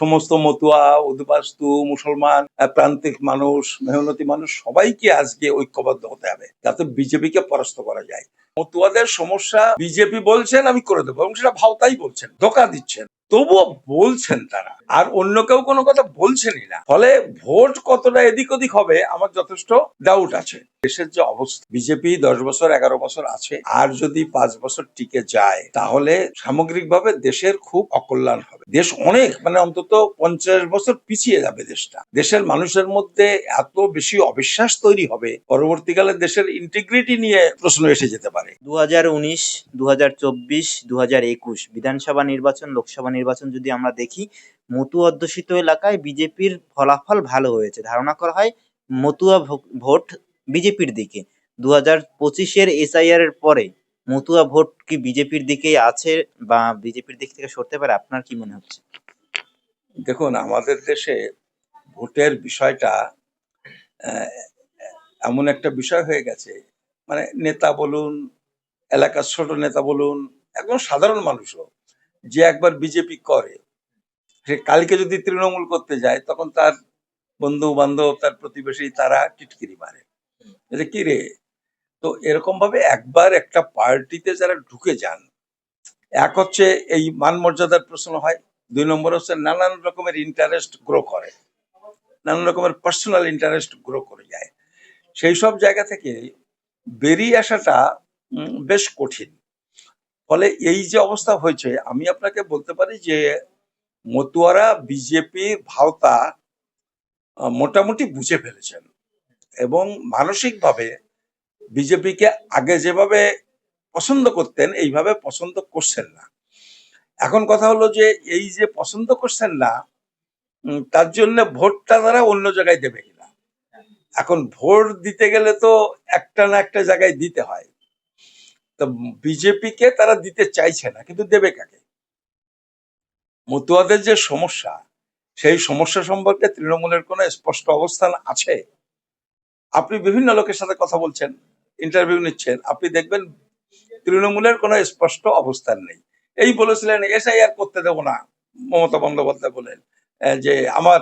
সমস্ত মতুয়া, উদ্বাস্তু, মুসলমান প্রান্তিক মানুষ, মেহনতি মানুষ সবাইকে আজকে ঐক্যবদ্ধ হতে হবে, যাতে বিজেপিকে পরাস্ত করা যায়। মতুয়াদের সমস্যা বিজেপি বলছেন, আমি করে দেবো এবং সেটা ভাওতাই বলছেন, ধোকা দিচ্ছেন। তবুও বলছেন তারা। আর অন্য কেউ কোনো কথা বলছেনই না। ফলে ভোট কতটা এদিক ওদিক হবে আমার যথেষ্ট ডাউট আছে। দেশের যে অবস্থা বিজেপি দশ বছর, এগারো বছর আছে। আর যদি পাঁচ বছর টিকে যায়, তাহলে সামগ্রিকভাবে দেশের খুব অকল্যাণ হবে। দেশ অনেক মানে অন্তত পঞ্চাশ বছর পিছিয়ে যাবে দেশটা। দেশের মানুষের মধ্যে এত বেশি অবিশ্বাস তৈরি হবে, পরবর্তীকালে দেশের ইন্টিগ্রিটি নিয়ে প্রশ্ন এসে যেতে পারে। দু হাজার উনিশ দু হাজার চব্বিশ দু হাজার একুশ বিধানসভা নির্বাচন, লোকসভা নির্বাচন যদি আমরা দেখি মতুয়া অধ্যুষিত এলাকায় বিজেপির ফলাফল ভালো হয়েছে। ধারণা করা হয় মতুয়া ভোট বিজেপির দিকে। দু হাজার পঁচিশের এসআইআর এর পরে মতুয়া ভোট কি বিজেপির দিকেই আছে বা বিজেপির দিক থেকে সরতে পারে? আপনার কি মনে হচ্ছে? দেখুন, আমাদের দেশে ভোটের বিষয়টা এমন একটা বিষয় হয়ে গেছে। মানে নেতা বলুন, এলাকার ছোট নেতা বলুন একদম সাধারণ মানুষও। যে একবার বিজেপি করে, সে কালকে যদি তৃণমূল করতে যায়, তখন তার বন্ধু বান্ধব তার প্রতিবেশী, তারা টিটকিরি মারে। যে কি রে? তো এরকম ভাবে একবার একটা পার্টিতে যারা ঢুকে যান, এক হচ্ছে এই মান মর্যাদার প্রশ্ন হয়, দুই নম্বর হচ্ছে নানান রকমের ইন্টারেস্ট গ্রো করে, নানান রকমের পার্সোনাল ইন্টারেস্ট গ্রো করে যায়। সেই সব জায়গা থেকে বেরিয়ে আসাটা বেশ কঠিন। ফলে এই যে অবস্থা হয়েছে, আমি আপনাকে বলতে পারি যে মতুয়ারা বিজেপির ভাওতা মোটামুটি বুঝে ফেলেছেন। এবং মানসিকভাবে বিজেপিকে আগে যেভাবে পছন্দ করতেন, এইভাবে পছন্দ করছেন না। এখন কথা হলো যে, এই যে পছন্দ করছেন না তার জন্য ভোটটা তারা অন্য জায়গায় দেবে কিনা? এখন ভোট দিতে গেলে তো একটা না একটা জায়গায় দিতে হয়। তো বিজেপিকে তারা দিতে চাইছে না, কিন্তু দেবে কাকে? মতুয়াদের যে সমস্যা, সেই সমস্যা সম্পর্কে তৃণমূলের কোনো স্পষ্ট অবস্থান আছে? আপনি বিভিন্ন লোকের সাথে কথা বলছেন ইন্টারভিউ নিচ্ছেন, আপনি দেখবেন তৃণমূলের কোনো স্পষ্ট অবস্থান নেই। এই বলেছিলেন এসআইআর করতে দেবো না, মমতা বন্দ্যোপাধ্যায় বলেন যে আমার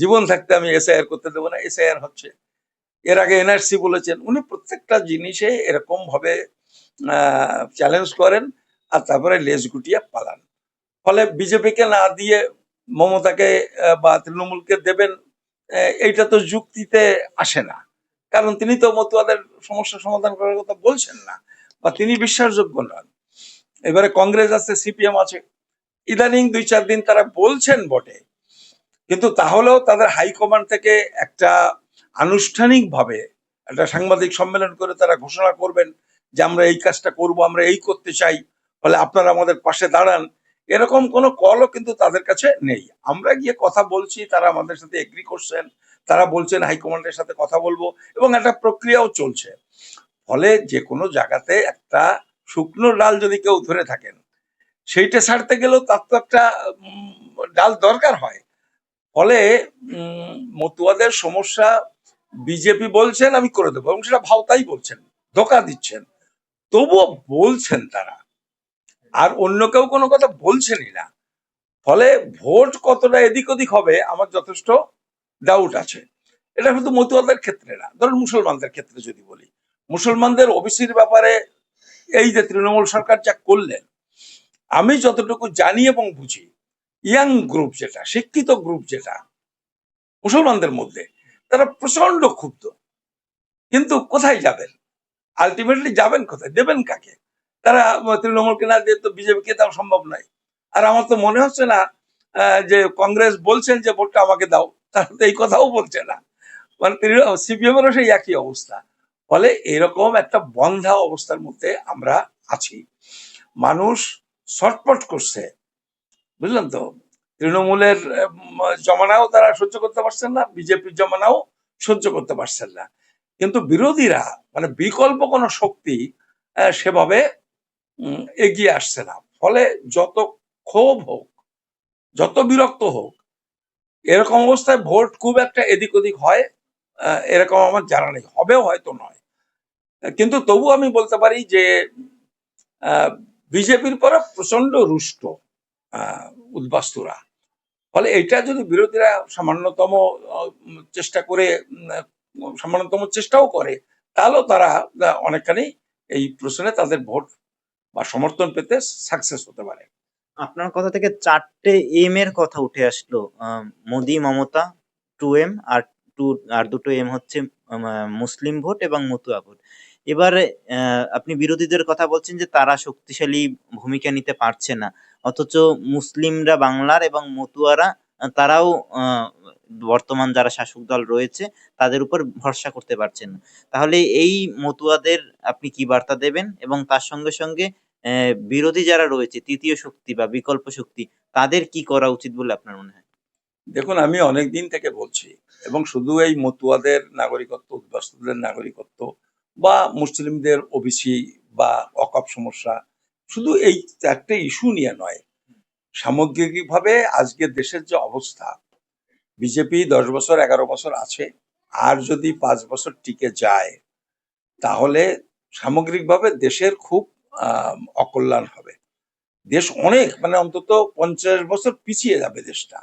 জীবন থাকতে আমি এসআইআর করতে দেবো না এসআইআর হচ্ছে। এর আগে এনআরসি বলেছেন, উনি প্রত্যেকটা জিনিসে এরকম ভাবে চ্যালেঞ্জ করেন আর তারপরে লেজ গুটিয়ে পালান। ফলে বিজেপিকে না দিয়ে মমতাকে বা তৃণমূলকে দেবেন এইটা তো যুক্তিতে আসে না। কারণ তিনি তো মতুয়াদের সমস্যা সমাধান করার কথা বলছেন না, বা তিনি বিশ্বাসযোগ্য নন। এবারে কংগ্রেস আছে, সিপিএম আছে, ইদানিং দুই চার দিন তারা বলছেন বটে। কিন্তু তাহলেও তাদের হাইকমান্ড থেকে একটা আনুষ্ঠানিকভাবে একটা সাংবাদিক সম্মেলন করে তারা ঘোষণা করবেন যে আমরা এই কাজটা করব, আমরা এই করতে চাই, ফলে আপনারা আমাদের পাশে দাঁড়ান। এরকম কোনো কলও কিন্তু তাদের কাছে নেই। আমরা গিয়ে কথা বলছি, তারা আমাদের সাথে এগ্রি করছেন, তারা বলছেন হাইকমান্ডের সাথে কথা বলব, এবং একটা প্রক্রিয়াও চলছে। ফলে যে কোনো জায়গাতে একটা শুকনো ডাল যদি কেউ ধরে থাকেন, সেইটা ছাড়তে গেলেও তার তো একটা ডাল দরকার হয়। ফলে মতুয়াদের সমস্যা বিজেপি বলছেন, আমি করে দেবো, এবং সেটা ভাওতাই বলছেন, ধোকা দিচ্ছেন। তবুও বলছেন তারা। আর অন্য কেউ কোনো কথা বলছেনই না। ফলে ভোট কতটা এদিক ওদিক হবে আমার যথেষ্ট ডাউট আছে। এটা শুধু মতুয়াদের ক্ষেত্রে না, ধরুন মুসলমানদের ক্ষেত্রে যদি বলি। মুসলমানদের ওবিসির ব্যাপারে এই যে তৃণমূল সরকার যা করলেন, আমি যতটুকু জানি এবং বুঝি, ইয়াং গ্রুপ যেটা, শিক্ষিত গ্রুপ যেটা, মুসলমানদের মধ্যে তারা প্রচণ্ড ক্ষুব্ধ। কিন্তু কোথায় যাবেন? আলটিমেটলি যাবেন কোথায়? দেবেন কাকে? তারা তৃণমূলকে না দিয়ে তো বিজেপিকে দেওয়া সম্ভব নয়। আর আমার তো মনে হচ্ছে না যে কংগ্রেস বলছেন যে ভোটটা আমাকে দাও, তারা তো এই কথাও বলছে না। মানে সিপিএম এরও সেই একই অবস্থা। ফলে এরকম একটা বন্ধা অবস্থার মধ্যে আমরা আছি। মানুষ ছটপট করছে। বুঝলেন তো? তৃণমূলের জমানাও তারা সহ্য করতে পারছেন না, বিজেপির জমানাও সহ্য করতে পারছেন না। কিন্তু বিরোধীরা মানে বিকল্প কোনো শক্তি সেভাবে এগিয়ে আসছে না। ফলে যত ক্ষোভ হোক, যত বিরক্ত হোক, এরকম অবস্থায় ভোট খুব একটা এদিক ওদিক হয় এরকম আমার জানা নেই। হবেও হয়তো নয়। কিন্তু তবু আমি বলতে পারি যে বিজেপির পরে প্রচণ্ড রুষ্ট উদ্বাস্তুরা। ফলে এটা যদি বিরোধীরা সামান্যতম চেষ্টা করে সামান্যতম চেষ্টাও করে, তাহলেও তারা অনেকখানি এই প্রশ্নে তাদের ভোট বা সমর্থন পেতে সাকসেস হতে পারে। আপনার কথা থেকে চারটে এম এর কথা উঠে আসলো মোদি, মমতা টু এম আর টু আর দুটো এম হচ্ছে মুসলিম ভোট এবং মতুয়া ভোট। এবারে আপনি বিরোধীদের কথা বলছেন যে তারা শক্তিশালী ভূমিকা নিতে পারছে না। অথচ মুসলিমরা বাংলার এবং মতুয়ারা তারাও বর্তমান যারা শাসক দল রয়েছে, তাদের উপর ভরসা করতে পারছেন না। তাহলে এই মতুয়াদের আপনি কি বার্তা দেবেন? এবং তার সঙ্গে সঙ্গে বিরোধী যারা রয়েছে, তৃতীয় শক্তি বা বিকল্প শক্তি, তাদের কি করা উচিত বলে আপনার মনে হয়? দেখুন, আমি অনেক দিন থেকে বলছি, এবং শুধু এই মতুয়াদের নাগরিকত্ব, উদ্বাস্তুদের নাগরিকত্ব বা মুসলিমদের ওবিসি বা অকপ সমস্যা শুধু এই চারটে ইস্যু নিয়ে নয়, সামগ্রিকভাবে আজকে দেশের যে অবস্থা বিজেপি দশ বছর, এগারো বছর আছে, আর যদি পাঁচ বছর টিকে যায়, তাহলে সামগ্রিকভাবে দেশের খুব অকল্যাণ হবে। দেশ অনেক মানে অন্তত পঞ্চাশ বছর পিছিয়ে যাবে দেশটা।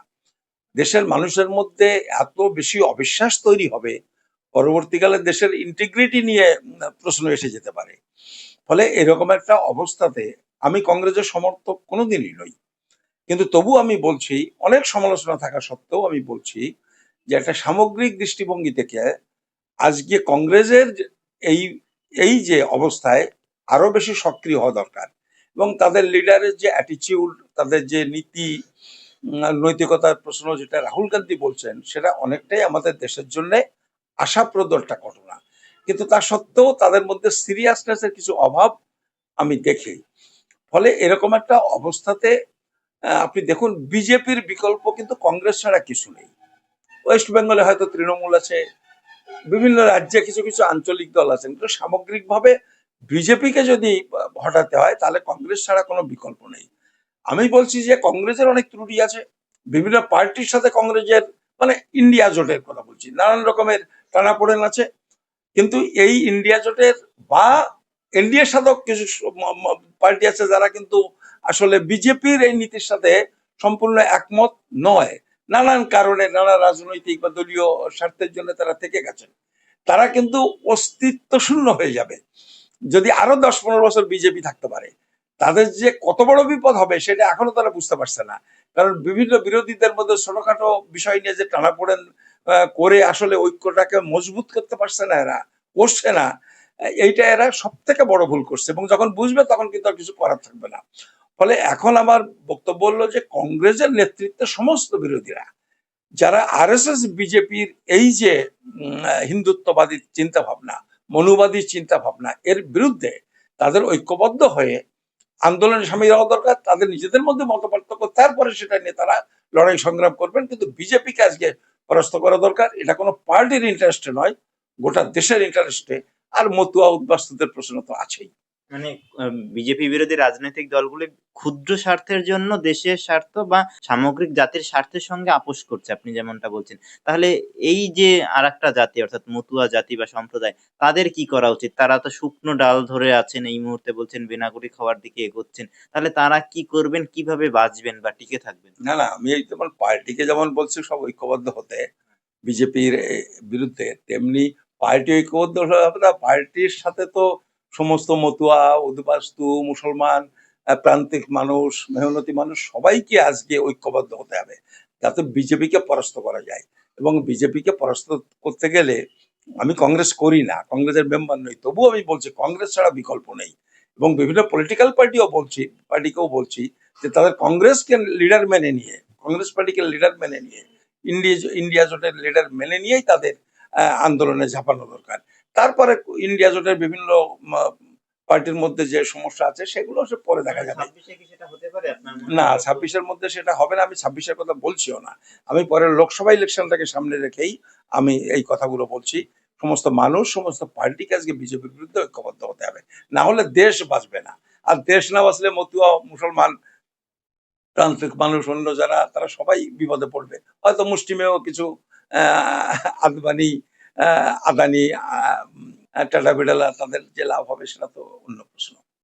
দেশের মানুষের মধ্যে এত বেশি অবিশ্বাস তৈরি হবে, পরবর্তীকালে দেশের ইন্টিগ্রিটি নিয়ে প্রশ্ন এসে যেতে পারে। ফলে এরকম একটা অবস্থাতে আমি কংগ্রেসের সমর্থক কোনোদিনই নই। কিন্তু তবু আমি বলছি, অনেক সমালোচনা থাকা সত্ত্বেও আমি বলছি যে একটা সামগ্রিক দৃষ্টিভঙ্গি থেকে আজকে কংগ্রেসের এই এই যে অবস্থায় আরও বেশি সক্রিয় হওয়া দরকার এবং তাদের লিডারের যে অ্যাটিচিউড তাদের যে নীতি নৈতিকতার প্রশ্ন যেটা রাহুল গান্ধী বলছেন, সেটা অনেকটাই আমাদের দেশের জন্য আশাপ্রদ একটা ঘটনা। কিন্তু তা সত্ত্বেও তাদের মধ্যে সিরিয়াসনেসের কিছু অভাব আমি দেখি। ফলে এরকম একটা অবস্থাতে আপনি দেখুন, বিজেপির বিকল্প কিন্তু কংগ্রেস ছাড়া কিছু নেই। ওয়েস্ট বেঙ্গলে হয়তো তৃণমূল আছে, বিভিন্ন রাজ্যে কিছু কিছু আঞ্চলিক দল আছে। কিন্তু সামগ্রিকভাবে বিজেপিকে যদি হটাতে হয়, তাহলে কংগ্রেস ছাড়া কোনো বিকল্প নেই। আমি বলছি যে কংগ্রেসের অনেক ত্রুটি আছে। বিভিন্ন পার্টির সাথে কংগ্রেসের মানে ইন্ডিয়া জোটের কথা বলছি। নানান রকমের টানাপোড়েন আছে। কিন্তু এই ইন্ডিয়া জোটের বা এনডিএ সাধক কিছু পার্টি আছে যারা কিন্তু আসলে বিজেপির এই নীতির সাথে সম্পূর্ণ একমত নয়। নানান কারণে নানা রাজনৈতিক বা দলীয় স্বার্থের জন্য তারা থেকে গেছেন। তারা কিন্তু অস্তিত্ব শূন্য হয়ে যাবে। যদি আরও দশ পনেরো বছর বিজেপি থাকতে পারে তাদের যে কত বড় বিপদ হবে সেটা এখনও তারা বুঝতে পারছে না। কারণ বিভিন্ন বিরোধীদের মধ্যে ছোটখাটো বিষয় নিয়ে যে টানাপোড়েন করে আসলে ঐক্যটাকে মজবুত করতে পারছে না এরা, করছে না, এইটা এরা সব থেকে বড় ভুল করছে এবং যখন বুঝবে তখন কিন্তু আর কিছু করার থাকবে না। ফলে এখন আমার বক্তব্য হলো যে কংগ্রেসের নেতৃত্বে সমস্ত বিরোধীরা, যারা আর বিজেপির এই যে হিন্দুত্ববাদী চিন্তা ভাবনা মনুবাদী চিন্তা ভাবনা এর বিরুদ্ধে তাদের ঐক্যবদ্ধ হয়ে আন্দোলনে সামিল হওয়া দরকার, তাদের নিজেদের মধ্যে মত পার্থক্য। তারপরে সেটা নিয়ে তারা লড়াই সংগ্রাম করবেন, কিন্তু বিজেপিকে আজকে পরাস্ত করা দরকার। এটা কোনো পার্টির ইন্টারেস্টে নয়, গোটা দেশের ইন্টারেস্টে আর মতুয়া উদ্বাস্তুদের প্রশ্ন তো আছেই। মানে বিজেপি বিরোধী রাজনৈতিক দলগুলি ক্ষুদ্র স্বার্থের জন্য দেশের স্বার্থ বা সামগ্রিক জাতির স্বার্থের সঙ্গে আপোষ করছে, আপনি যেমনটা বলছেন। তাহলে এই যে আর একটা জাতি, অর্থাৎ মতুয়া জাতি বা সম্প্রদায়, তাদের কি করা উচিত? তারা তো শুকনো ডাল ধরে আছেন, এই মুহূর্তে বলছেন বেনাগুড়ি খাওয়ার দিকে এগোচ্ছেন। তাহলে তারা কি করবেন? কীভাবে বাঁচবেন বা টিকে থাকবেন? না না, আমি এই যেমন পার্টিকে যেমন বলছি, সব ঐক্যবদ্ধ হতে, বিজেপির বিরুদ্ধে, তেমনি পার্টি ঐক্যবদ্ধ হবে না। পার্টির সাথে তো সমস্ত মতুয়া, উদ্বাস্তু, মুসলমান প্রান্তিক মানুষ, মেহনতি মানুষ সবাইকে আজকে ঐক্যবদ্ধ হতে হবে। যাতে বিজেপিকে পরাস্ত করা যায়। এবং বিজেপিকে পরাস্ত করতে গেলে আমি কংগ্রেস করি না। কংগ্রেসের মেম্বার নই। তবুও আমি বলছি, কংগ্রেস ছাড়া বিকল্প নেই। এবং বিভিন্ন পলিটিক্যাল পার্টিও বলছি পার্টিকেও বলছি যে তাদের কংগ্রেসকে লিডার মেনে নিয়ে, কংগ্রেস পার্টিকে লিডার মেনে নিয়ে, ইন্ডিয়া ইন্ডিয়া জোটের লিডার মেনে নিয়েই তাদের আন্দোলনে ঝাঁপানো দরকার। তারপরে ইন্ডিয়া জোটের বিভিন্ন পার্টির মধ্যে যে সমস্যা আছে সেগুলো সে পরে দেখা যাবে। না ছাব্বিশের মধ্যে সেটা হবে না আমি ছাব্বিশের কথা বলছিও না। আমি পরের লোকসভা ইলেকশনটাকে সামনে রেখেই আমি এই কথাগুলো বলছি। সমস্ত মানুষ সমস্ত পার্টিকে আজকে বিজেপির বিরুদ্ধে ঐক্যবদ্ধ হতে হবে। না হলে দেশ বাঁচবে না। আর দেশ না বাঁচলে মতুয়া মুসলমান প্রান্তিক মানুষ অন্য যারা তারা সবাই বিপদে পড়বে। হয়তো মুসলিমেও কিছু আহ, আদবানি আদানি টাটা বিড়ালা তাদের যে লাভ হবে সেটা তো অন্য প্রশ্ন।